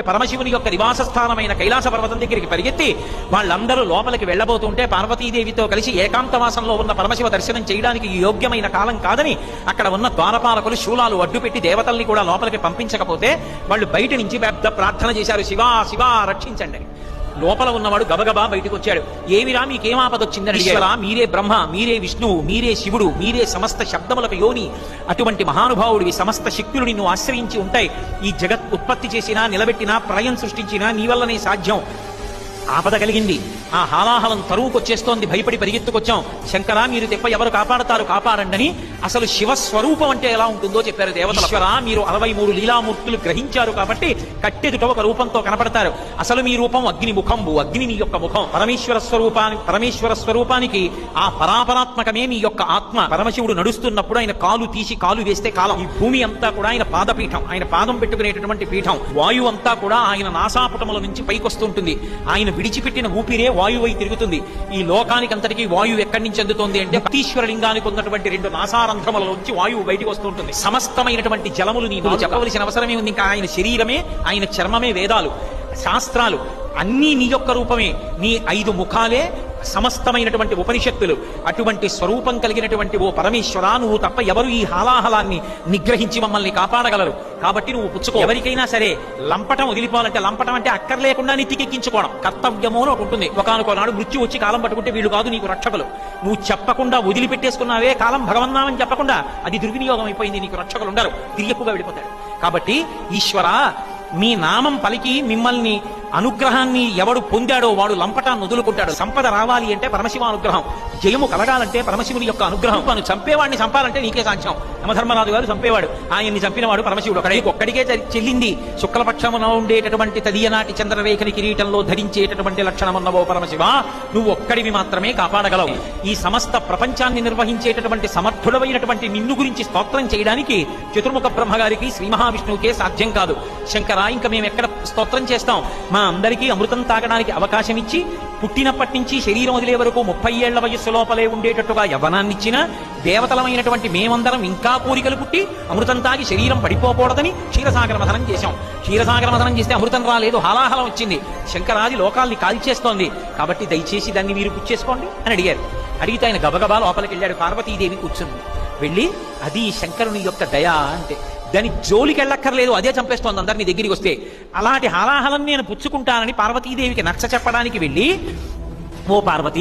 పరమశివుని యొక్క నివాస స్థానమైన కైలాస పర్వతం దగ్గరికి పరిగెత్తి వాళ్ళందరూ లోపలికి వెళ్ళబోతుంటే పార్వతీదేవితో కలిసి ఏకాంతవాసంలో ఉన్న పరమశివ దర్శనం చేయడానికి యోగ్యమైన కాలం కాదని అక్కడ ఉన్న ద్వారపాలకులు శూలాలు అడ్డుపెట్టి దేవతల్ని కూడా లోపలికి పంపించకపోతే వాళ్ళు బయట నుంచి పెద్ద ప్రార్థన చేశారు శివా శివా రక్షించండి. లోపల ఉన్నవాడు గబగబా బయటకు వచ్చాడు ఏమిరా మీకేం ఆపదొచ్చిందని ఈశ్వరా మీరే బ్రహ్మ మీరే విష్ణువు మీరే శివుడు మీరే సమస్త శబ్దములకు యోని. అటువంటి మహానుభావుడివి సమస్త శక్తులు నిన్ను ఆశ్రయించి ఉంటాయి. ఈ జగత్ ఉత్పత్తి చేసినా నిలబెట్టినా ప్రళయం సృష్టించినా నీ వల్లనే సాధ్యం. ఆపద కలిగింది. ఆ హాలాహలం తరువుకొచ్చేస్తోంది. భయపడి పరిగెత్తుకొచ్చాం. శంకరా మీరు తెప్ప ఎవరు కాపాడతారు కాపాడండి అసలు శివ స్వరూపం అంటే ఎలా ఉంటుందో చెప్పారు దేవతలరా మీరు అరవై మూడు లీలామూర్తులు గ్రహించారు కాబట్టి కట్టెదుట ఒక రూపంతో కనపడతారు. అసలు మీ రూపం అగ్ని ముఖంబు. అగ్ని నీ యొక్క ముఖం. పరమేశ్వర స్వరూపానికి పరమేశ్వర స్వరూపానికి ఆ పరాపరాత్మకమే మీ యొక్క ఆత్మ. పరమశివుడు నడుస్తున్నప్పుడు ఆయన కాలు తీసి కాలు వేస్తే కాలం. ఈ భూమి అంతా కూడా ఆయన పాదపీఠం. ఆయన పాదం పెట్టుకునేటటువంటి పీఠం. వాయువు అంతా కూడా ఆయన నాసాపుటముల నుంచి పైకొస్తుంటుంది. ఆయన విడిచిపెట్టిన ఊపిరే వాయువై తిరుగుతుంది. ఈ లోకానికి అంతటికీ వాయువు ఎక్కడి నుంచి అందుతోంది అంటే పతీశ్వరలింగానికి ఉన్నటువంటి రెండు నాసారంధ్రముల నుంచి వాయువు బయటికి వస్తుంటుంది. సమస్తమైనటువంటి జలములు నీ చెప్పవలసిన అవసరమే ఉంది. ఇంకా ఆయన శరీరమే ఆయన చర్మమే వేదాలు శాస్త్రాలు. అన్నీ నీ యొక్క రూపమే. నీ ఐదు ముఖాలే సమస్తమైనటువంటి ఉపనిషత్తులు. అటువంటి స్వరూపం కలిగినటువంటి ఓ పరమేశ్వరా నువ్వు తప్ప ఎవరు ఈ హాలాహలాన్ని నిగ్రహించి మమ్మల్ని కాపాడగలరు? కాబట్టి నువ్వు పుచ్చుకో. ఎవరికైనా సరే లంపటం వదిలిపోవాలంటే లంపటం అంటే అక్కర్లేకుండా నెత్తికెక్కించుకోవడం. కర్తవ్యము అని ఒకటి ఉంటుంది. ఒకనొక మృత్యు వచ్చి కాలం పట్టుకుంటే వీళ్ళు కాదు నీకు రక్షకులు. నువ్వు చెప్పకుండా వదిలిపెట్టేసుకున్నావే కాలం భగవన్నామని చెప్పకుండా అది దుర్వినియోగం అయిపోయింది నీకు రక్షకులు ఉండరు. తిరియక్కుగా వెళ్ళిపోతాడు కాబట్టి ఈశ్వర మీ నామం పలికి మిమ్మల్ని అనుగ్రహాన్ని ఎవడు పొందాడో వాడు లంపటాన్ని వదులుకుంటాడు సంపద రావాలి అంటే పరమశివ అనుగ్రహం జయము కలగాలంటే పరమశివుని యొక్క అనుగ్రహం. తను చంపేవాడిని చంపాలంటే నీకే సాధ్యం. యమధర్మరాజు గారు చంపేవాడు. ఆయన్ని చంపినవాడు పరమశివుడు. ఒకడే ఒక్కడికే చెల్లింది. శుక్లపక్షమున ఉండేటటువంటి తదియనాటి చంద్రరేఖని కిరీటంలో ధరించేటటువంటి లక్షణమున్నవో పరమశివ. నువ్వు ఒక్కడివి మాత్రమే కాపాడగలవు. ఈ సమస్త ప్రపంచాన్ని నిర్వహించేటటువంటి సమర్థుడమైనటువంటి నిన్ను గురించి స్తోత్రం చేయడానికి చతుర్ముఖ బ్రహ్మగారికి శ్రీ మహావిష్ణువుకే సాధ్యం కాదు. శంకరా ఇంకా మేము ఎక్కడ స్తోత్రం చేస్తాం? మా అందరికీ అమృతం తాగడానికి అవకాశం ఇచ్చి పుట్టినప్పటి నుంచి శరీరం వదిలే వరకు ముప్పై ఏళ్ళ వయస్సు లోపలే ఉండేటట్టుగా యవ్వనాన్నిచ్చిన దేవతలమైనటువంటి మేమందరం ఇంకా కోరికలు పుట్టి అమృతం తాగి శరీరం పడిపోకూడదని క్షీరసాగర మథనం చేశాం. క్షీరసాగర మథనం చేస్తే అమృతం రాలేదు హాలాహలం వచ్చింది. శంకరాది లోకాల్ని కాల్చేస్తోంది. కాబట్టి దయచేసి దాన్ని మీరు పుచ్చేసుకోండి అని అడిగారు. అడిగితే ఆయన గబగబా లోపలికి వెళ్ళాడు పార్వతీదేవి కూర్చుంది. వెళ్ళి అది శంకరుని యొక్క దయ అంటే దాని జోలికి వెళ్ళక్కర్లేదు అదే చంపేస్తోంది అందరినీ దగ్గరికి వస్తే. అలాంటి హాలాహలం నేను పుచ్చుకుంటానని పార్వతీదేవికి నచ్చ చెప్పడానికి వెళ్ళి ఓ పార్వతి